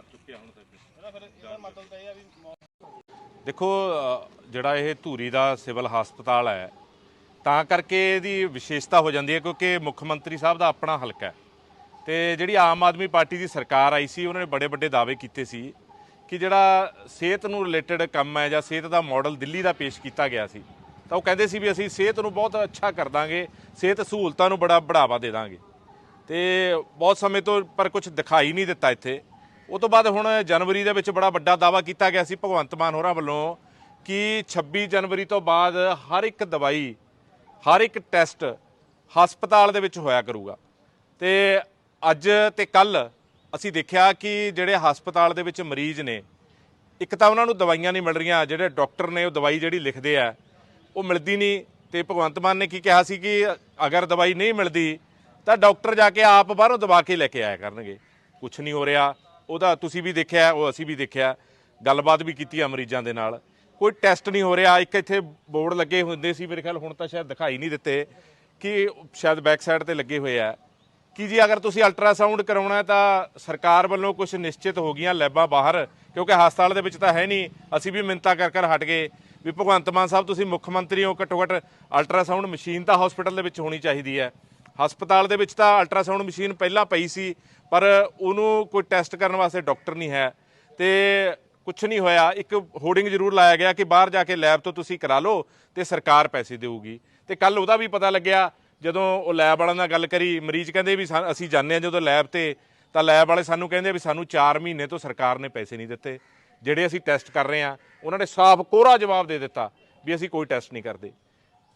ਮਰ ਚੁੱਕੇ ਆ ਹੁਣ ਤੱਕ। ਇਹਦਾ ਫਿਰ ਇਹਦਾ ਮਤਲਬ ਤਾਂ ਇਹ ਆ ਵੀ ਮੌ- ਦੇਖੋ ਅ, ਜਿਹੜਾ ਇਹ ਧੂਰੀ ਦਾ ਸਿਵਲ ਹਸਪਤਾਲ ਹੈ ਤਾਂ ਕਰਕੇ ਇਹਦੀ ਵਿਸ਼ੇਸ਼ਤਾ ਹੋ ਜਾਂਦੀ ਹੈ ਕਿਉਂਕਿ ਮੁੱਖ ਮੰਤਰੀ ਸਾਹਿਬ ਦਾ ਆਪਣਾ ਹਲਕਾ ਹੈ। ਤੇ ਜਿਹੜੀ ਆਮ ਆਦਮੀ ਪਾਰਟੀ ਦੀ ਸਰਕਾਰ ਆਈ ਸੀ ਉਹਨਾਂ ਨੇ ਬੜੇ ਵੱਡੇ ਦਾਅਵੇ ਕੀਤੇ ਸੀ ਕਿ ਜਿਹੜਾ ਸਿਹਤ ਨੂੰ ਰਿਲੇਟਡ ਕੰਮ ਹੈ ਜਾਂ ਸਿਹਤ ਦਾ ਮਾਡਲ ਦਿੱਲੀ ਦਾ ਪੇਸ਼ ਕੀਤਾ ਗਿਆ ਸੀ ਤਾਂ ਉਹ ਕਹਿੰਦੇ ਸੀ ਵੀ ਅਸੀਂ ਸਿਹਤ ਨੂੰ ਬਹੁਤ ਅੱਛਾ ਕਰ ਦਾਂਗੇ ਸਿਹਤ ਸਹੂਲਤਾਂ ਨੂੰ ਬੜਾ ਬੜਾਵਾ ਦੇ ਦਾਂਗੇ। ਤੇ ਬਹੁਤ ਸਮੇਂ ਤੋਂ ਪਰ ਕੁਝ ਦਿਖਾਈ ਨਹੀਂ ਦਿੱਤਾ ਇੱਥੇ। ਉਹ ਤੋਂ ਬਾਅਦ ਹੁਣ ਜਨਵਰੀ ਦੇ ਵਿੱਚ ਬੜਾ ਵੱਡਾ ਦਾਵਾ ਕੀਤਾ ਗਿਆ ਸੀ ਭਗਵੰਤ ਮਾਨ ਹੋਰਾਂ ਵੱਲੋਂ ਕਿ 26 ਜਨਵਰੀ ਤੋਂ ਬਾਅਦ ਹਰ ਇੱਕ ਦਵਾਈ, ਹਰ ਇੱਕ ਟੈਸਟ ਹਸਪਤਾਲ ਦੇ ਵਿੱਚ ਹੋਇਆ ਕਰੂਗਾ। ਤੇ ਅੱਜ ਤੇ ਕੱਲ ਅਸੀਂ ਦੇਖਿਆ ਕਿ ਜਿਹੜੇ ਹਸਪਤਾਲ ਦੇ ਵਿੱਚ ਮਰੀਜ਼ ਨੇ, ਇੱਕ ਤਾਂ ਉਹਨਾਂ ਨੂੰ ਦਵਾਈਆਂ ਨਹੀਂ ਮਿਲ ਰਹੀਆਂ, ਜਿਹੜੇ ਡਾਕਟਰ ਨੇ ਉਹ ਦਵਾਈ ਜਿਹੜੀ ਲਿਖਦੇ ਆ, ਉਹ ਮਿਲਦੀ ਨਹੀਂ। ਤੇ ਭਗਵੰਤ ਮਾਨ ਨੇ ਕੀ ਕਿਹਾ ਸੀ ਕਿ ਅਗਰ ਦਵਾਈ ਨਹੀਂ ਮਿਲਦੀ ਤਾਂ ਡਾਕਟਰ ਜਾ ਕੇ ਆਪ ਬਾਹਰੋਂ ਦਵਾ ਕੇ ਲੈ ਕੇ ਆਇਆ ਕਰਨਗੇ। ਕੁਝ ਨਹੀਂ ਹੋ ਰਿਹਾ। ਉਹਦਾ ਤੁਸੀਂ ਵੀ ਦੇਖਿਆ, ਉਹ ਅਸੀਂ ਵੀ ਦੇਖਿਆ, ਗੱਲਬਾਤ ਵੀ ਕੀਤੀ ਆ ਮਰੀਜ਼ਾਂ ਦੇ ਨਾਲ। ਕੋਈ ਟੈਸਟ ਨਹੀਂ ਹੋ ਰਿਹਾ। ਇੱਕ ਇੱਥੇ ਬੋਰਡ ਲੱਗੇ ਹੁੰਦੇ ਸੀ, ਮੇਰੇ ਖਿਆਲ ਹੁਣ ਤਾਂ ਸ਼ਾਇਦ ਦਿਖਾਈ ਨਹੀਂ ਦਿੱਤੇ ਕਿ ਸ਼ਾਇਦ ਬੈਕ ਸਾਈਡ ਤੇ ਲੱਗੇ ਹੋਏ ਆ। ਕਿ ਜੀ, ਅਗਰ ਤੁਸੀਂ ਅਲਟਰਾਸਾਊਂਡ ਕਰਾਉਣਾ ਤਾਂ ਸਰਕਾਰ ਵੱਲੋਂ ਕੁਝ ਨਿਸ਼ਚਿਤ ਹੋ ਗਈਆਂ ਲੈਬਾਂ ਬਾਹਰ? ਕਿਉਂਕਿ ਹਸਪਤਾਲ ਦੇ ਵਿੱਚ ਤਾਂ ਹੈ ਨਹੀਂ। ਅਸੀਂ ਵੀ ਮਿੰਤਾ ਕਰ ਕਰ ਹਟ ਗਏ। ਵੀ ਭਗਵੰਤ ਮਾਨ ਸਾਹਿਬ, ਤੁਸੀਂ ਮੁੱਖ ਮੰਤਰੀ ਹੋ, ਘੱਟੋ ਘੱਟ ਅਲਟਰਾਸਾਊਂਡ ਮਸ਼ੀਨ ਤਾਂ ਹਸਪੀਟਲ ਦੇ ਵਿੱਚ ਹੋਣੀ ਚਾਹੀਦੀ ਹੈ। ਹਸਪਤਾਲ ਦੇ ਵਿੱਚ ਤਾਂ ਅਲਟਰਾਸਾਊਂਡ ਮਸ਼ੀਨ ਪਹਿਲਾਂ ਪਈ ਸੀ, ਪਰ ਉਹਨੂੰ ਕੋਈ ਟੈਸਟ ਕਰਨ ਵਾਸਤੇ ਡਾਕਟਰ ਨਹੀਂ ਹੈ ਤੇ ਕੁਝ ਨਹੀਂ ਹੋਇਆ। ਇੱਕ ਹੋਰਡਿੰਗ ਜ਼ਰੂਰ ਲਾਇਆ ਗਿਆ ਕਿ ਬਾਹਰ ਜਾ ਕੇ ਲੈਬ ਤੋਂ ਤੁਸੀਂ ਕਰਾ ਲਓ ਤੇ ਸਰਕਾਰ ਪੈਸੇ ਦੇਊਗੀ। ਤੇ ਕੱਲ ਉਹਦਾ ਵੀ ਪਤਾ ਲੱਗਿਆ, ਜਦੋਂ ਉਹ ਲੈਬ ਵਾਲਿਆਂ ਨਾਲ ਗੱਲ ਕਰੀ, ਮਰੀਜ਼ ਕਹਿੰਦੇ ਵੀ ਸਾ- ਅਸੀਂ ਜਾਂਦੇ ਹਾਂ ਜਦੋਂ ਲੈਬ ਤੇ, ਤਾਂ ਲੈਬ ਵਾਲੇ ਸਾਨੂੰ ਕਹਿੰਦੇ ਵੀ ਸਾਨੂੰ 4 ਮਹੀਨੇ ਤੋਂ ਸਰਕਾਰ ਨੇ ਪੈਸੇ ਨਹੀਂ ਦਿੱਤੇ। ਜਿਹੜੇ ਅਸੀਂ ਟੈਸਟ ਕਰ ਰਹੇ ਹਾਂ, ਉਹਨਾਂ ਨੇ ਸਾਫ਼ ਕੋਰਾ ਜਵਾਬ ਦੇ ਦਿੱਤਾ ਵੀ ਅਸੀਂ ਕੋਈ ਟੈਸਟ ਨਹੀਂ ਕਰਦੇ।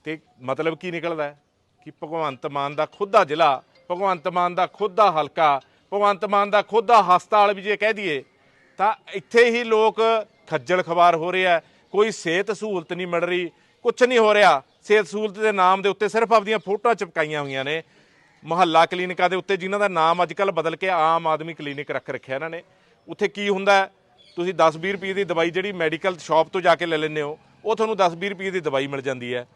ਤੇ ਮਤਲਬ ਕੀ ਨਿਕਲਦਾ ਹੈ? ਕਿ ਭਗਵੰਤ ਮਾਨ ਦਾ ਖੁਦ ਦਾ ਜ਼ਿਲ੍ਹਾ, ਭਗਵੰਤ ਮਾਨ ਦਾ ਖੁਦ ਦਾ ਹਲਕਾ, ਭਗਵੰਤ ਮਾਨ ਦਾ ਖੁਦ ਦਾ ਹਸਪਤਾਲ ਵੀ ਜੇ ਕਹਿ ਦਈਏ, ਤਾਂ ਇੱਥੇ ਹੀ ਲੋਕ ਖੱਜਲ ਖਵਾਰ ਹੋ ਰਿਹਾ ਕੋਈ ਸਿਹਤ ਸਹੂਲਤ ਨਹੀਂ ਮਿਲ ਰਹੀ ਕੁਝ ਨਹੀਂ ਹੋ ਰਿਹਾ। ਸਿਹਤ ਸਹੂਲਤ ਦੇ ਨਾਮ ਦੇ ਉੱਤੇ ਸਿਰਫ ਆਪਦੀਆਂ ਫੋਟੋਆਂ ਚਿਪਕਾਈਆਂ ਹੋਈਆਂ ਨੇ। ਮੁਹੱਲਾ ਕਲੀਨਿਕਾਂ ਦੇ ਉੱਤੇ ਜਿਨ੍ਹਾਂ ਦਾ ਨਾਮ ਅੱਜ ਕੱਲ ਬਦਲ ਕੇ ਆਮ ਆਦਮੀ ਕਲੀਨਿਕ ਰੱਖ ਰੱਖਿਆ ਇਹਨਾਂ ਨੇ। ਉੱਥੇ ਕੀ ਹੁੰਦਾ ਤੁਸੀਂ 10-20 ਰੁਪਏ ਦੀ ਦਵਾਈ ਜਿਹੜੀ ਮੈਡੀਕਲ ਸ਼ਾਪ ਤੋਂ ਜਾ ਕੇ ਲੈ ਲੈਂਦੇ ਹੋ, ਉਹ ਤੁਹਾਨੂੰ 10-20 ਰੁਪਏ ਦੀ ਦਵਾਈ ਮਿਲ ਜਾਂਦੀ ਹੈ।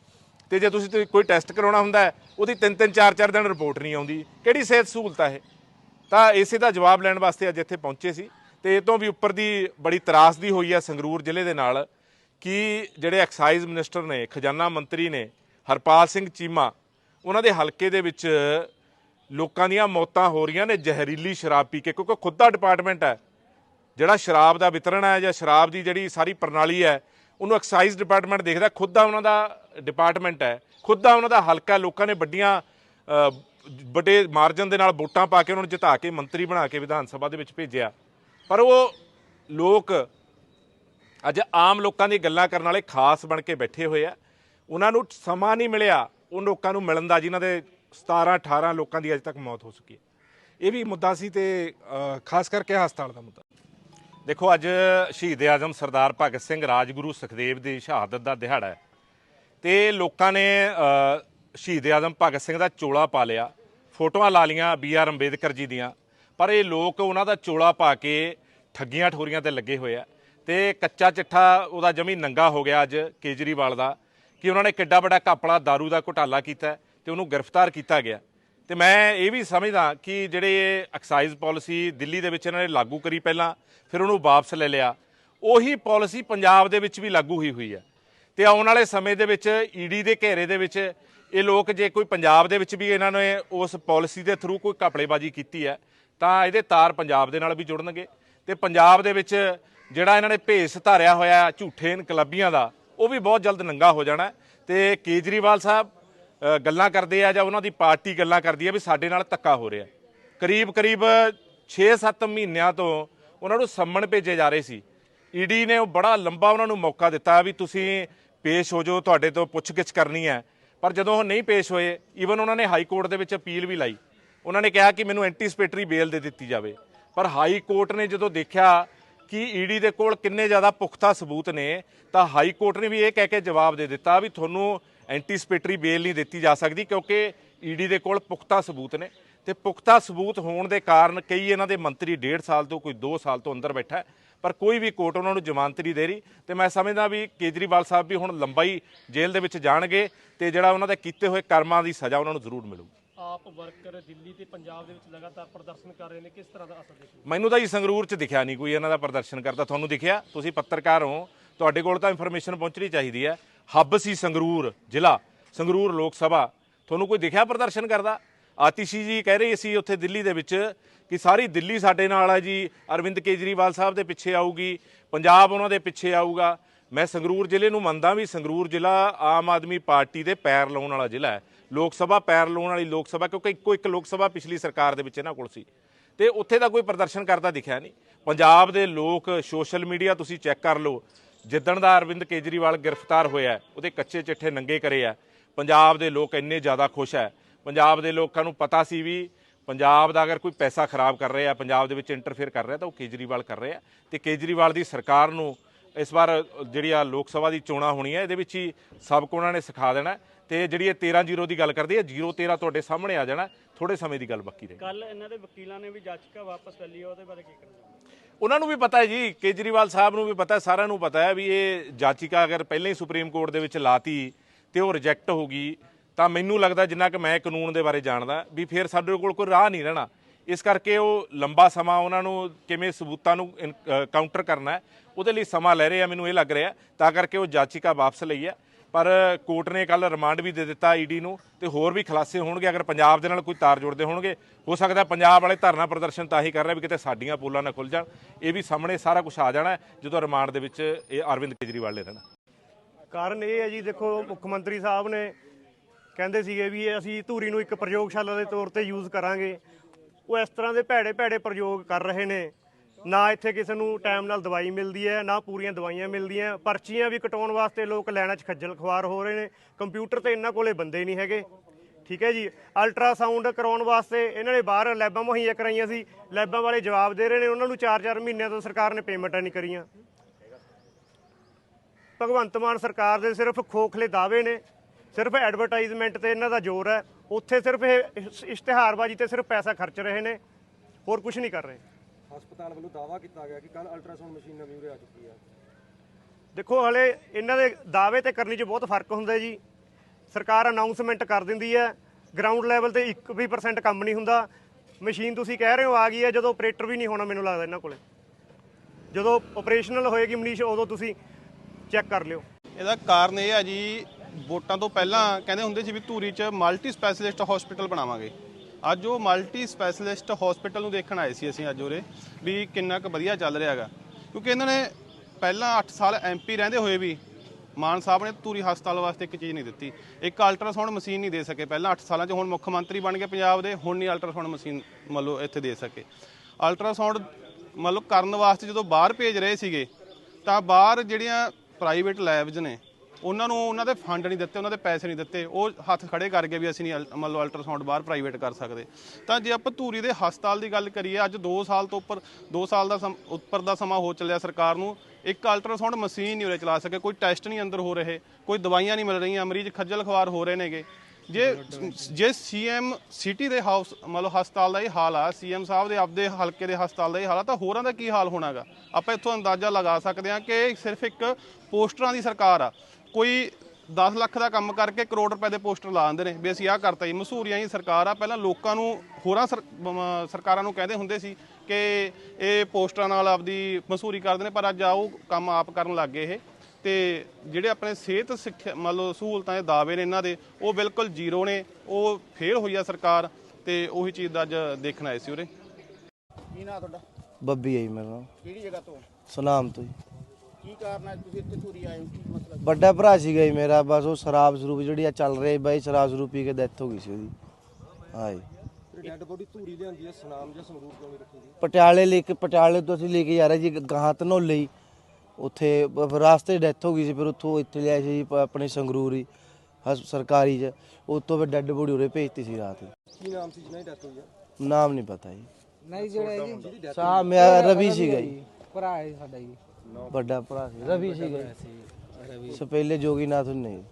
ਤੇ ਜੇ ਤੁਸੀਂ ਕੋਈ ਟੈਸਟ ਕਰਾਉਣਾ ਹੁੰਦਾ ਉਹਦੀ 3-3 4-4 ਦਿਨ ਰਿਪੋਰਟ ਨਹੀਂ ਆਉਂਦੀ। ਕਿਹੜੀ ਸਿਹਤ ਸਹੂਲਤ ਹੈ ਇਹ? ਤਾਂ ਇਸੇ ਦਾ ਜਵਾਬ ਲੈਣ ਵਾਸਤੇ ਅੱਜ ਇੱਥੇ ਪਹੁੰਚੇ ਸੀ। ਤੇ ਇਹ ਤੋਂ ਵੀ ਉੱਪਰ ਦੀ ਬੜੀ ਤਰਾਸਦੀ ਹੋਈ ਹੈ ਸੰਗਰੂਰ ਜ਼ਿਲ੍ਹੇ ਦੇ ਨਾਲ ਕਿ ਜਿਹੜੇ ਐਕਸਾਈਜ਼ ਮਿਨਿਸਟਰ ਨੇ, ਖਜ਼ਾਨਾ ਮੰਤਰੀ ਨੇ, ਹਰਪਾਲ ਸਿੰਘ ਚੀਮਾ, ਉਹਨਾਂ ਦੇ ਹਲਕੇ ਦੇ ਵਿੱਚ ਲੋਕਾਂ ਦੀਆਂ ਮੌਤਾਂ ਹੋ ਰਹੀਆਂ ਨੇ, ਜ਼ਹਿਰੀਲੀ ਸ਼ਰਾਬ ਪੀ ਕੇ, ਕਿਉਂਕਿ ਖੁਦ ਦਾ ਡਿਪਾਰਟਮੈਂਟ ਹੈ। ਜਿਹੜਾ ਸ਼ਰਾਬ ਦਾ ਵਿਤਰਣ ਹੈ ਜਾਂ ਸ਼ਰਾਬ ਦੀ ਜਿਹੜੀ ਸਾਰੀ ਪ੍ਰਣਾਲੀ ਹੈ ਉਹਨੂੰ ਐਕਸਾਈਜ਼ ਡਿਪਾਰਟਮੈਂਟ ਦੇਖਦਾ, ਖੁਦ ਦਾ ਉਹਨਾਂ ਦਾ ਡਿਪਾਰਟਮੈਂਟ ਹੈ, ਖੁਦ ਦਾ ਉਹਨਾਂ ਦਾ ਹਲਕਾ, ਲੋਕਾਂ ਨੇ ਵੱਡੀਆਂ ਵੱਡੇ ਮਾਰਜਨ ਦੇ ਨਾਲ ਵੋਟਾਂ ਪਾ ਕੇ ਉਹਨਾਂ ਨੂੰ ਜਿਤਾ ਕੇ ਮੰਤਰੀ ਬਣਾ ਕੇ ਵਿਧਾਨ ਸਭਾ ਦੇ ਵਿੱਚ ਭੇਜਿਆ। ਪਰ ਉਹ ਲੋਕ ਅੱਜ ਆਮ ਲੋਕਾਂ ਦੀ ਗੱਲਾਂ ਕਰਨ ਵਾਲੇ ਖਾਸ ਬਣ ਕੇ ਬੈਠੇ ਹੋਏ ਆ। ਉਹਨਾਂ ਨੂੰ ਸਮਾਂ ਨਹੀਂ ਮਿਲਿਆ, ਉਹ ਲੋਕਾਂ ਨੂੰ ਮਿਲਣ ਦਾ, ਜਿਨ੍ਹਾਂ ਦੇ 17 18 ਲੋਕਾਂ ਦੀ ਅਜੇ ਤੱਕ ਮੌਤ ਹੋ ਚੁੱਕੀ ਹੈ। ਇਹ ਵੀ ਮੁੱਦਾ ਸੀ ਤੇ ਖਾਸ ਕਰਕੇ ਹਸਪਤਾਲ ਦਾ ਮੁੱਦਾ। ਦੇਖੋ ਅੱਜ ਸ਼ਹੀਦ ਆਜ਼ਮ ਸਰਦਾਰ ਭਗਤ ਸਿੰਘ ਰਾਜਗੁਰੂ ਸੁਖਦੇਵ ਦੀ ਸ਼ਹਾਦਤ ਦਾ ਦਿਹਾੜਾ ਹੈ। ਤੇ ਲੋਕਾਂ ਨੇ ਅ, ਸ਼ਹੀਦ ਆਜ਼ਮ ਭਗਤ ਸਿੰਘ ਦਾ ਚੋਲਾ ਪਾ ਲਿਆ। ਫੋਟੋਆਂ ਲਾ ਲੀਆਂ ਬੀ ਆਰ ਅੰਬੇਦਕਰ ਜੀ ਦੀਆਂ। ਪਰ ਇਹ ਲੋਕ ਉਹਨਾਂ ਦਾ ਚੋਲਾ ਪਾ ਕੇ ਠੱਗੀਆਂ ਠੋਰੀਆਂ ਤੇ ਲੱਗੇ ਹੋਏ ਆ। ਤੇ ਕੱਚਾ ਚਿੱਠਾ ਉਹਦਾ ਜਮੀ ਨੰਗਾ ਹੋ ਗਿਆ ਅੱਜ ਕੇਜਰੀਵਾਲ ਦਾ ਕਿ ਉਹਨਾਂ ਨੇ ਕਿੱਡਾ ਵੱਡਾ ਕਾਪੜਾ दारू ਦਾ ਘੁਟਾਲਾ ਕੀਤਾ ਹੈ ਤੇ ਉਹਨੂੰ ਗ੍ਰਿਫਤਾਰ ਕੀਤਾ ਗਿਆ। ਤੇ ਮੈਂ ਇਹ ਵੀ ਸਮਝਦਾ ਕਿ ਜਿਹੜੇ ਇਹ ਐਕਸਾਈਜ਼ ਪਾਲਿਸੀ ਦਿੱਲੀ ਦੇ ਵਿੱਚ ਇਹਨਾਂ ਨੇ ਲਾਗੂ ਕਰੀ ਪਹਿਲਾਂ, ਫਿਰ ਉਹਨੂੰ ਵਾਪਸ ਲੈ ਲਿਆ। ਉਹੀ ਪਾਲਿਸੀ ਪੰਜਾਬ ਦੇ ਵਿੱਚ ਵੀ ਲਾਗੂ ਹੋਈ ਹੋਈ ਹੈ। ਤੇ ਆਉਣ ਵਾਲੇ ਸਮੇਂ ਦੇ ਵਿੱਚ ਈਡੀ ਦੇ ਘੇਰੇ ਦੇ ਵਿੱਚ ਇਹ ਲੋਕ ਜੇ ਕੋਈ ਪੰਜਾਬ ਦੇ ਵਿੱਚ ਵੀ ਇਹਨਾਂ ਨੇ ਉਸ ਪਾਲਿਸੀ ਦੇ ਥਰੂ ਕੋਈ ਘਪਲੇਬਾਜ਼ੀ ਕੀਤੀ ਹੈ, ਤਾਂ ਇਹਦੇ ਤਾਰ ਪੰਜਾਬ ਦੇ ਨਾਲ ਵੀ ਜੁੜਨਗੇ। ਤੇ ਪੰਜਾਬ ਦੇ ਵਿੱਚ ਜਿਹੜਾ ਇਹਨਾਂ ਨੇ ਭੇਸ ਧਾਰਿਆ ਹੋਇਆ ਝੂਠੇ ਇਨਕਲਾਬੀਆਂ ਦਾ, ਉਹ ਵੀ ਬਹੁਤ ਜਲਦ ਨੰਗਾ ਹੋ ਜਾਣਾ ਹੈ। ਤੇ ਕੇਜਰੀਵਾਲ ਸਾਹਿਬ ਗੱਲਾਂ ਕਰਦੇ ਆ ਜਾਂ ਉਹਨਾਂ ਦੀ ਪਾਰਟੀ ਗੱਲਾਂ ਕਰਦੀ ਆ ਵੀ ਸਾਡੇ ਨਾਲ ਧੱਕਾ ਹੋ ਰਿਹਾ। ਕਰੀਬ ਕਰੀਬ 6-7 ਮਹੀਨਿਆਂ ਤੋਂ ਉਹਨਾਂ ਨੂੰ ਸੰਮਣ ਭੇਜੇ ਜਾ ਰਹੇ ਸੀ। ਈਡੀ ਨੇ ਉਹ ਬੜਾ ਲੰਬਾ ਉਹਨਾਂ ਨੂੰ ਮੌਕਾ ਦਿੱਤਾ ਵੀ ਤੁਸੀਂ ਪੇਸ਼ ਹੋ ਜਾਓ, ਤੁਹਾਡੇ ਤੋਂ ਪੁੱਛਗਿੱਛ ਕਰਨੀ ਹੈ। ਪਰ ਜਦੋਂ ਉਹ ਨਹੀਂ ਪੇਸ਼ ਹੋਏ ਈਵਨ ਉਹਨਾਂ ਨੇ ਹਾਈ ਕੋਰਟ ਦੇ ਵਿੱਚ ਅਪੀਲ ਵੀ ਲਾਈ। ਉਹਨਾਂ ਨੇ ਕਿਹਾ ਕਿ ਮੈਨੂੰ ਐਂਟੀਸਪੇਟਰੀ ਬੇਲ ਦੇ ਦਿੱਤੀ ਜਾਵੇ। ਪਰ ਹਾਈ ਕੋਰਟ ਨੇ ਜਦੋਂ ਦੇਖਿਆ ਕਿ ਈਡੀ ਦੇ ਕੋਲ ਕਿੰਨੇ ਜ਼ਿਆਦਾ ਪੁਖਤਾ ਸਬੂਤ ਨੇ, ਤਾਂ ਹਾਈ ਕੋਰਟ ਨੇ ਵੀ ਇਹ ਕਹਿ ਕੇ ਜਵਾਬ ਦੇ ਦਿੱਤਾ ਵੀ ਤੁਹਾਨੂੰ ਐਂਟੀਸਪੇਟਰੀ ਬੇਲ ਨਹੀਂ ਦਿੱਤੀ ਜਾ ਸਕਦੀ ਕਿਉਂਕਿ ਈਡੀ ਦੇ ਕੋਲ ਪੁਖਤਾ ਸਬੂਤ ਨੇ ਤੇ ਪੁਖਤਾ ਸਬੂਤ ਹੋਣ ਦੇ ਕਾਰਨ ਕਈ ਇਹਨਾਂ ਦੇ ਮੰਤਰੀ 1.5 ਸਾਲ ਤੋਂ ਕੋਈ 2 ਸਾਲ ਤੋਂ ਅੰਦਰ ਬੈਠਾ ਪਰ ਕੋਈ ਵੀ ਕੋਰਟ ਉਹਨਾਂ ਨੂੰ ਜ਼ਮਾਨਤ ਨਹੀਂ ਦੇ ਰਹੀ। ਤੇ ਮੈਂ ਸਮਝਦਾ ਵੀ ਕੇਜਰੀਵਾਲ ਸਾਹਿਬ ਵੀ ਹੁਣ ਲੰਬਾਈ ਜੇਲ੍ਹ ਦੇ ਵਿੱਚ ਜਾਣਗੇ ਤੇ ਜਿਹੜਾ ਉਹਨਾਂ ਦੇ ਕੀਤੇ ਹੋਏ ਕਰਮਾਂ ਦੀ ਸਜ਼ਾ ਉਹਨਾਂ ਨੂੰ ਜ਼ਰੂਰ ਮਿਲੂਗੀ। ਆਪ ਵਰਕਰ ਦਿੱਲੀ ਤੇ ਪੰਜਾਬ ਦੇ ਵਿੱਚ ਲਗਾਤਾਰ ਪ੍ਰਦਰਸ਼ਨ ਕਰ ਰਹੇ ਨੇ ਕਿਸ ਤਰ੍ਹਾਂ ਦਾ ਅਸਰ ਦੇਖੋ ਮੈਨੂੰ ਤਾਂ ਜੀ ਸੰਗਰੂਰ 'ਚ ਦਿਖਿਆ ਨਹੀਂ ਕੋਈ ਇਹਨਾਂ ਦਾ ਪ੍ਰਦਰਸ਼ਨ ਕਰਦਾ ਤੁਹਾਨੂੰ ਦਿਖਿਆ? ਤੁਸੀਂ ਪੱਤਰਕਾਰ ਹੋ ਤੁਹਾਡੇ ਕੋਲ ਤਾਂ ਇਨਫੋਰਮੇਸ਼ਨ ਪਹੁੰਚਣੀ ਚਾਹੀਦੀ ਹੈ। ਹੱਬ ਸੀ ਸੰਗਰੂਰ ਜ਼ਿਲ੍ਹਾ, ਸੰਗਰੂਰ ਲੋਕ ਸਭਾ। ਤੁਹਾਨੂੰ ਕੋਈ ਦਿਖਿਆ ਪ੍ਰਦਰਸ਼ਨ ਕਰਦਾ? ਆਤਿਸ਼ੀ ਜੀ ਕਹਿ ਰਹੀ ਸੀ ਉੱਥੇ ਦਿੱਲੀ ਦੇ ਵਿੱਚ ਕਿ ਸਾਰੀ ਦਿੱਲੀ ਸਾਡੇ ਨਾਲ ਹੈ ਜੀ, ਅਰਵਿੰਦ ਕੇਜਰੀਵਾਲ ਸਾਹਿਬ ਦੇ ਪਿੱਛੇ ਆਊਗੀ, ਪੰਜਾਬ ਉਹਨਾਂ ਦੇ ਪਿੱਛੇ ਆਊਗਾ। ਮੈਂ ਸੰਗਰੂਰ ਜ਼ਿਲ੍ਹੇ ਨੂੰ ਮੰਨਦਾ ਵੀ ਸੰਗਰੂਰ ਜ਼ਿਲ੍ਹਾ ਆਮ ਆਦਮੀ ਪਾਰਟੀ ਦੇ ਪੈਰ ਲਾਉਣ ਵਾਲਾ ਜ਼ਿਲ੍ਹਾ ਹੈ। ਲੋਕ ਸਭਾ ਪੈਰ ਲਾਉਣ ਵਾਲੀ ਲੋਕ ਸਭਾ, ਕਿਉਂਕਿ ਇੱਕੋ ਇੱਕ ਲੋਕ ਸਭਾ ਪਿਛਲੀ ਸਰਕਾਰ ਦੇ ਵਿੱਚ ਇਹਨਾਂ ਕੋਲ ਸੀ। ਤੇ ਉੱਥੇ ਦਾ ਕੋਈ ਪ੍ਰਦਰਸ਼ਨ ਕਰਦਾ ਦਿਖਿਆ ਨਹੀਂ। ਪੰਜਾਬ ਦੇ ਲੋਕ ਸੋਸ਼ਲ ਮੀਡੀਆ ਤੁਸੀਂ ਚੈੱਕ ਕਰ ਲਓ ਜਿੱਦਣ ਦਾ ਅਰਵਿੰਦ ਕੇਜਰੀਵਾਲ ਗ੍ਰਿਫਤਾਰ ਹੋਇਆ ਉਹਦੇ ਕੱਚੇ ਚਿੱਠੇ ਨੰਗੇ ਕਰੇ ਆ। ਪੰਜਾਬ ਦੇ ਲੋਕ ਇੰਨੇ ਜ਼ਿਆਦਾ ਖੁਸ਼ ਹੈ। ਪੰਜਾਬ ਦੇ ਲੋਕਾਂ ਨੂੰ ਪਤਾ ਸੀ ਵੀ ਪੰਜਾਬ ਦਾ ਅਗਰ ਕੋਈ ਪੈਸਾ ਖਰਾਬ ਕਰ ਰਿਹਾ, ਪੰਜਾਬ ਦੇ ਵਿੱਚ ਇੰਟਰਫੇਅਰ ਕਰ ਰਿਹਾ, ਤਾਂ ਉਹ ਕੇਜਰੀਵਾਲ ਕਰ ਰਿਹਾ। ਤੇ ਕੇਜਰੀਵਾਲ ਦੀ ਸਰਕਾਰ ਨੂੰ ਇਸ ਵਾਰ ਜਿਹੜੀ ਆ ਲੋਕ ਸਭਾ ਦੀ ਚੋਣਾਂ ਹੋਣੀ ਹੈ ਇਹਦੇ ਵਿੱਚ ਹੀ ਸਭ ਸਬਕ ਉਹਨਾਂ ਨੇ ਸਿਖਾ ਦੇਣਾ। ਹੈ। ਤੇ ਜਿਹੜੀ ਇਹ 13 ਜ਼ੀਰੋ ਦੀ ਗੱਲ ਕਰਦੀ ਹੈ 0 13 ਤੁਹਾਡੇ ਸਾਹਮਣੇ ਆ ਜਾਣਾ ਥੋੜੇ ਸਮੇਂ ਦੀ ਗੱਲ ਬਾਕੀ ਰਹੀ ਕੱਲ ਇਹਨਾਂ ਦੇ ਵਕੀਲਾਂ ਨੇ ਵੀ ਯਾਚਕਾ ਵਾਪਸ ਲੈ ਲਈ ਉਹਦੇ ਬਾਰੇ ਕੀ ਕਹਿਣਾ ਉਹਨਾਂ ਨੂੰ ਵੀ ਪਤਾ ਹੈ ਜੀ, ਕੇਜਰੀਵਾਲ ਸਾਹਿਬ ਨੂੰ ਵੀ ਪਤਾ ਹੈ, ਸਾਰਿਆਂ ਨੂੰ ਪਤਾ ਹੈ ਵੀ ਇਹ ਜਾਚਿਕਾ ਅਗਰ ਪਹਿਲਾਂ ਹੀ ਸੁਪਰੀਮ ਕੋਰਟ ਦੇ ਵਿੱਚ ਲਾਤੀ ਤੇ ਉਹ ਰਿਜੈਕਟ ਹੋ ਗਈ, ਤਾਂ ਮੈਨੂੰ ਲੱਗਦਾ ਜਿੰਨਾ ਕਿ ਮੈਂ ਕਾਨੂੰਨ ਦੇ ਬਾਰੇ ਜਾਣਦਾ ਵੀ ਫਿਰ ਸਾਡੇ ਕੋਲ ਕੋਈ ਰਾਹ ਨਹੀਂ ਰਹਿਣਾ। ਇਸ ਕਰਕੇ ਉਹ ਲੰਬਾ ਸਮਾਂ ਉਹਨਾਂ ਨੂੰ ਕਿਵੇਂ ਸਬੂਤਾਂ ਨੂੰ ਇਨ- ਕਾਊਂਟਰ ਕਰਨਾ ਉਹਦੇ ਲਈ ਸਮਾਂ ਲੈ ਰਹੇ ਆ, ਮੈਨੂੰ ਇਹ ਲੱਗ ਰਿਹਾ, ਤਾਂ ਕਰਕੇ ਉਹ ਜਾਚਿਕਾ ਵਾਪਸ ਲਈ ਹੈ ਪਰ ਕੋਰਟ ਨੇ ਕੱਲ ਰਿਮਾਂਡ ਵੀ ਦੇ ਦਿੱਤਾ ਈਡੀ ਨੂੰ ਤੇ ਹੋਰ ਵੀ ਖੁਲਾਸੇ ਹੋਣਗੇ, ਅਗਰ ਪੰਜਾਬ ਦੇ ਨਾਲ ਕੋਈ ਤਾਰ ਜੁੜਦੇ ਹੋਣਗੇ। ਹੋ ਸਕਦਾ ਪੰਜਾਬ ਵਾਲੇ ਧਰਨਾ ਪ੍ਰਦਰਸ਼ਨ ਤਾਂ ਹੀ ਕਰ ਰਹੇ ਵੀ ਕਿਤੇ ਸਾਡੀਆਂ ਪੋਲਾਂ ਨਾ ਖੁੱਲ ਜਾਣ। ਇਹ ਵੀ ਸਾਹਮਣੇ ਸਾਰਾ ਕੁਝ ਆ ਜਾਣਾ ਜਦੋਂ ਰਿਮਾਂਡ ਦੇ ਵਿੱਚ ਇਹ ਅਰਵਿੰਦ ਕੇਜਰੀਵਾਲ ਨੇ ਰਹਿਣਾ ਕਾਰਨ ਇਹ ਹੈ ਜੀ, ਦੇਖੋ, ਮੁੱਖ ਮੰਤਰੀ ਸਾਹਿਬ ਨੇ ਕਹਿੰਦੇ ਸੀਗੇ ਵੀ ਇਹ ਅਸੀਂ ਧੂਰੀ ਨੂੰ ਇੱਕ ਪ੍ਰਯੋਗਸ਼ਾਲਾ ਦੇ ਤੌਰ ਤੇ ਯੂਜ਼ ਕਰਾਂਗੇ। ਉਹ ਇਸ ਤਰ੍ਹਾਂ ਦੇ ਭੈੜੇ ਭੈੜੇ ਪ੍ਰਯੋਗ ਕਰ ਰਹੇ ਨੇ। ਨਾ ਇੱਥੇ ਕਿਸੇ ਨੂੰ ਟਾਈਮ ਨਾਲ ਦਵਾਈ ਮਿਲਦੀ ਹੈ, ਨਾ ਪੂਰੀਆਂ ਦਵਾਈਆਂ ਮਿਲਦੀਆਂ। ਪਰਚੀਆਂ ਵੀ ਕਟਾਉਣ ਵਾਸਤੇ ਲੋਕ ਲਾਈਨਾਂ 'ਚ ਖੱਜਲ ਖੁਆਰ ਹੋ ਰਹੇ ਨੇ। ਕੰਪਿਊਟਰ ਤੇ ਇਹਨਾਂ ਕੋਲੇ ਬੰਦੇ ਨਹੀਂ ਹੈਗੇ। ਠੀਕ ਹੈ ਜੀ? ਅਲਟਰਾਸਾਊਂਡ ਕਰਾਉਣ ਵਾਸਤੇ ਇਹਨਾਂ ਨੇ ਬਾਹਰ ਲੈਬਾਂ ਮੁਹੱਈਆ ਕਰਾਈਆਂ ਸੀ। ਲੈਬਾਂ ਵਾਲੇ ਜਵਾਬ ਦੇ ਰਹੇ ਨੇ, ਉਹਨਾਂ ਨੂੰ 4-4 ਮਹੀਨਿਆਂ ਤੋਂ ਸਰਕਾਰ ਨੇ ਪੇਮੈਂਟਾਂ ਨਹੀਂ ਕਰੀਆਂ। ਭਗਵੰਤ ਮਾਨ ਸਰਕਾਰ ਦੇ ਸਿਰਫ ਖੋਖਲੇ ਦਾਅਵੇ ਨੇ, ਸਿਰਫ ਐਡਵਰਟਾਈਜ਼ਮੈਂਟ ਤੇ ਇਹਨਾਂ ਦਾ ਜ਼ੋਰ ਹੈ। ਉੱਥੇ ਸਿਰਫ ਇਹ ਇਸ਼ਤਿਹਾਰਬਾਜ਼ੀ ਤੇ ਸਿਰਫ ਪੈਸਾ ਖਰਚ ਰਹੇ ਨੇ, ਹੋਰ ਕੁਝ ਨਹੀਂ ਕਰ ਰਹੇ। ਹਸਪਤਾਲ ਵੱਲੋਂ ਦਾਅਵਾ ਕੀਤਾ ਗਿਆ ਕਿ ਕੱਲ ਅਲਟਰਾਸਾਊਂਡ ਮਸ਼ੀਨ ਨਵੀਂ ਉਰੇ ਆ ਚੁੱਕੀ ਹੈ ਦੇਖੋ ਹਲੇ ਇਹਨਾਂ ਦੇ ਦਾਅਵੇ ਤੇ ਕਰਨੀ 'ਚ ਬਹੁਤ ਫ਼ਰਕ ਹੁੰਦਾ ਜੀ। ਸਰਕਾਰ ਅਨਾਉਂਸਮੈਂਟ ਕਰ ਦਿੰਦੀ ਹੈ ਗਰਾਊਂਡ ਲੈਵਲ ਤੇ 1% ਕੰਮ ਨਹੀਂ ਹੁੰਦਾ। ਮਸ਼ੀਨ ਤੁਸੀਂ ਕਹਿ ਰਹੇ ਹੋ ਆ ਗਈ ਹੈ ਜਦੋਂ ਆਪਰੇਟਰ ਵੀ ਨਹੀਂ ਹੋਣਾ ਮੈਨੂੰ ਲੱਗਦਾ ਇਹਨਾਂ ਕੋਲੇ। ਜਦੋਂ ਆਪਰੇਸ਼ਨਲ ਹੋਏਗੀ ਮਨੀਸ਼ ਉਦੋਂ ਤੁਸੀਂ ਚੈੱਕ ਕਰ ਲਿਓ। ਇਹਦਾ ਕਾਰਨ ਇਹ ਹੈ ਜੀ ਵੋਟਾਂ ਤੋਂ ਪਹਿਲਾਂ ਕਹਿੰਦੇ ਹੁੰਦੇ ਸੀ ਵੀ ਧੂਰੀ 'ਚ ਮਲਟੀ ਸਪੈਸ਼ਲਿਸਟ ਹਸਪੀਟਲ ਬਣਾਵਾਂਗੇ। ਅੱਜ ਉਹ ਮਲਟੀ ਸਪੈਸ਼ਲਿਸਟ ਹਸਪੀਟਲ ਨੂੰ ਦੇਖਣ ਆਏ ਸੀ ਅਸੀਂ ਅੱਜ ਉਰੇ, ਵੀ ਕਿੰਨਾ ਕੁ ਵਧੀਆ ਚੱਲ ਰਿਹਾ ਹੈਗਾ। ਕਿਉਂਕਿ ਇਹਨਾਂ ਨੇ ਪਹਿਲਾਂ 8 ਸਾਲ ਐਮਪੀ ਰਹਿੰਦੇ ਹੋਏ ਵੀ ਮਾਨ ਸਾਹਿਬ ਨੇ ਧੂਰੀ ਹਸਪਤਾਲ ਵਾਸਤੇ ਇੱਕ ਚੀਜ਼ ਨਹੀਂ ਦਿੱਤੀ। ਇੱਕ ਅਲਟਰਾਸਾਊਂਡ ਮਸ਼ੀਨ ਨਹੀਂ ਦੇ ਸਕੇ ਪਹਿਲਾਂ 8 ਸਾਲਾਂ 'ਚ, ਹੁਣ ਮੁੱਖ ਮੰਤਰੀ ਬਣ ਗਏ ਪੰਜਾਬ ਦੇ, ਹੁਣ ਨਹੀਂ ਅਲਟਰਾਸਾਊਂਡ ਮਸ਼ੀਨ ਮਤਲਬ ਇੱਥੇ ਦੇ ਸਕੇ। ਅਲਟਰਾਸਾਊਂਡ ਮਤਲਬ ਕਰਨ ਵਾਸਤੇ ਜਦੋਂ ਬਾਹਰ ਭੇਜ ਰਹੇ ਸੀਗੇ, ਤਾਂ ਬਾਹਰ ਜਿਹੜੀਆਂ ਪ੍ਰਾਈਵੇਟ ਲੈਬਸ ਨੇ ਉਹਨਾਂ ਨੂੰ ਉਹਨਾਂ ਦੇ ਫੰਡ ਨਹੀਂ ਦਿੱਤੇ, ਉਹਨਾਂ ਦੇ ਪੈਸੇ ਨਹੀਂ ਦਿੱਤੇ। ਉਹ ਹੱਥ ਖੜੇ ਕਰ ਗਏ ਵੀ ਅਸੀਂ ਨਹੀਂ ਅਲ- ਮੰਨ ਲਓ ਅਲਟਰਾਸਾਊਂਡ ਬਾਹਰ ਪ੍ਰਾਈਵੇਟ ਕਰ ਸਕਦੇ। ਤਾਂ ਜੇ ਆਪਾਂ ਧੂਰੀ ਦੇ ਹਸਪਤਾਲ ਦੀ ਗੱਲ ਕਰੀਏ, ਅੱਜ 2 ਸਾਲ ਤੋਂ ਉੱਪਰ 2 ਸਾਲ ਦਾ ਸਮ- ਉੱਪਰ ਦਾ ਸਮਾਂ ਹੋ ਚੱਲਿਆ ਸਰਕਾਰ ਨੂੰ, ਇੱਕ ਅਲਟਰਾਸਾਊਂਡ ਮਸ਼ੀਨ ਨਹੀਂ ਉਰੇ ਚਲਾ ਸਕੇ। ਕੋਈ ਟੈਸਟ ਨਹੀਂ ਅੰਦਰ ਹੋ ਰਹੇ, ਕੋਈ ਦਵਾਈਆਂ ਨਹੀਂ ਮਿਲ ਰਹੀਆਂ, ਮਰੀਜ਼ ਖੱਜਲ ਖਵਾਰ ਹੋ ਰਹੇ ਨੇਗੇ। ਜੇ ਜੇ ਸੀਐਮ ਸਿਟੀ ਦੇ ਹਾਊਸ ਮਤਲਬ ਹਸਪਤਾਲ ਦਾ ਇਹ ਹਾਲ ਆ ਸੀਐਮ ਸਾਹਿਬ ਦੇ ਆਪਦੇ ਹਲਕੇ ਦੇ ਹਸਪਤਾਲ ਦਾ ਇਹ ਹਾਲ ਆ, ਤਾਂ ਹੋਰਾਂ ਦਾ ਕੀ ਹਾਲ ਹੋਣਾਗਾ? ਆਪਾਂ ਇੱਥੋਂ ਅੰਦਾਜ਼ਾ ਲਗਾ ਸਕਦੇ ਹਾਂ ਕਿ ਇਹ ਸਿਰਫ ਇੱਕ ਪੋਸਟਰਾਂ ਦੀ ਸਰਕਾਰ ਆ। ਕੋਈ 10 ਲੱਖ ਦਾ ਕੰਮ ਕਰਕੇ ਕਰੋੜ ਰੁਪਏ ਦੇ ਪੋਸਟਰ ਲਾ ਦਿੰਦੇ ਨੇ ਵੀ ਅਸੀਂ ਆਹ ਕਰਤਾ ਜੀ। ਮਸੂਰੀਆਂ ਹੀ ਸਰਕਾਰ ਆ ਪਹਿਲਾਂ ਲੋਕਾਂ ਨੂੰ ਹੋਰਾਂ ਸਰਕਾਰਾਂ ਨੂੰ ਕਹਿੰਦੇ ਹੁੰਦੇ ਸੀ ਕਿ ਇਹ ਪੋਸਟਰਾਂ ਨਾਲ ਆਪਦੀ ਮਸੂਰੀ ਕਰਦੇ ਨੇ ਪਰ ਅੱਜ ਆਓ ਕੰਮ ਆਪ ਕਰਨ ਲੱਗ ਗਏ ਇਹ। ਤੇ ਜਿਹੜੇ ਆਪਣੇ ਸਿਹਤ ਸਿੱਖਿਆ ਮੰਨ ਲਓ ਸਹੂਲਤਾਂ ਦੇ ਦਾਅਵੇ ਨੇ ਇਹਨਾਂ ਦੇ ਉਹ ਬਿਲਕੁਲ ਜ਼ੀਰੋ ਨੇ ਉਹ ਫੇਲ ਹੋਈ ਆ ਸਰਕਾਰ ਤੇ ਉਹੀ ਚੀਜ਼ ਦਾ ਅੱਜ ਦੇਖਣ ਆਏ ਸੀ ਉਰੇ। ਕੀ ਨਾਂ ਤੁਹਾਡਾ? ਬੱਬੀ ਆਈ ਮੇਰਾ ਨਾਮ। ਕਿਹੜੀ ਜਗ੍ਹਾ ਤੋਂ? ਸੁਨਾਮ ਤੋਂ ਜੀ। ਕੀ ਕਾਰਨ ਹੈ? ਤੁਸੀਂ ਇੱਥੇ ਧੂਰੀ ਆਏ ਹੋ ਕੀ ਮਸਲਾ ਵੱਡਾ ਭਰਾ ਸੀਗਾ ਜੀ ਮੇਰਾ ਬਸ ਉਹ ਸ਼ਰਾਬ ਸਰੂਪ ਜਿਹੜੀ ਆ ਚੱਲ ਰਹੀ ਬਾਈ ਸ਼ਰਾਬ ਸਰੂਪ ਪੀ ਕੇ ਡੈਥ ਹੋ ਗਈ ਸੀ ਉਹਦੀ। ਹਾਂ ਜੀ। ਡੈਡ ਬੋਡੀ ਧੂਰੀ ਲਿਆਂਦੀ ਹੈ ਸੁਨਾਮ ਜਾਂ ਸੰਗਰੂਰ ਕਿਉਂ ਨਹੀਂ ਰੱਖੀ ਗਈ? ਪਟਿਆਲੇ ਲੈ ਕੇ ਪਟਿਆਲੇ ਤੋਂ ਅਸੀਂ ਲੈ ਕੇ ਜਾ ਰਹੇ ਜੀ ਗਾਹਾਂ ਧਨੌਲੇ ਹੀ। ਉੱਥੇ ਬ- ਫਿਰ ਰਾਸਤੇ ਡੈਥ ਹੋ ਗਈ ਸੀ ਫਿਰ ਉੱਥੋਂ ਇੱਥੇ ਲਿਆਏ ਸੀ ਜੀ ਪ- ਆਪਣੇ ਸੰਗਰੂਰੀ ਹਸ ਸਰਕਾਰੀ ਚ। ਉੱਥੋਂ ਫਿਰ ਡੈੱਡ ਬੋਡੀ ਉਰੇ ਭੇਜਤੀ ਸੀ ਰਾਤ ਕੀ ਨਾਮ ਸੀ ਜਿਹਨਾਂ ਦੀ ਡੈਥ ਹੋਈ ਹੈ ਨਾਮ ਨਹੀਂ ਪਤਾ ਜੀ। ਨਹੀਂ ਜਿਹੜਾ ਜੀ ਸਾਹ ਮੇਰਾ ਰਵੀ ਸੀਗਾ ਜੀ। ਭਰਾ ਹੈ ਸਾਡਾ ਜੀ। ਵੱਡਾ ਭਰਾ ਸੀ ਰਵੀ ਸੀਗਾ। ਜੀ। ਸਪੇਲੇ ਜੋਗੀਨਾਥ ਨਹੀਂ